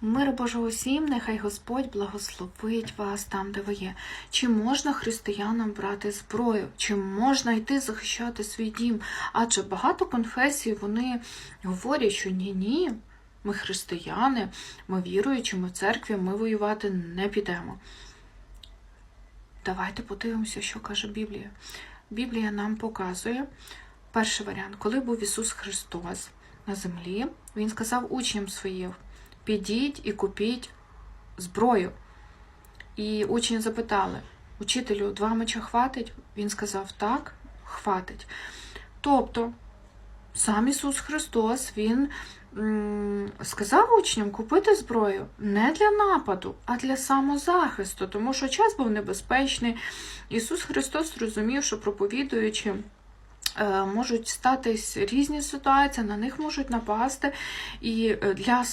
Мир Божого всім, нехай Господь благословить вас там, де ви є. Чи можна християнам брати зброю? Чи можна йти захищати свій дім? Адже багато конфесій вони говорять, що ні-ні, ми християни, ми віруючі, ми в церкві, ми воювати не підемо. Давайте подивимося, що каже Біблія. Біблія нам показує перший варіант, коли був Ісус Христос на землі, Він сказав учням своїм: підіть і купіть зброю. І учні запитали: Учителю, два меча хватить? Він сказав, так, хватить. Тобто, сам Ісус Христос, Він сказав учням купити зброю не для нападу, а для самозахисту, тому що час був небезпечний. Ісус Христос розумів, що проповідуючи. е, Можуть статись різні ситуації, на них можуть напасти, і е, для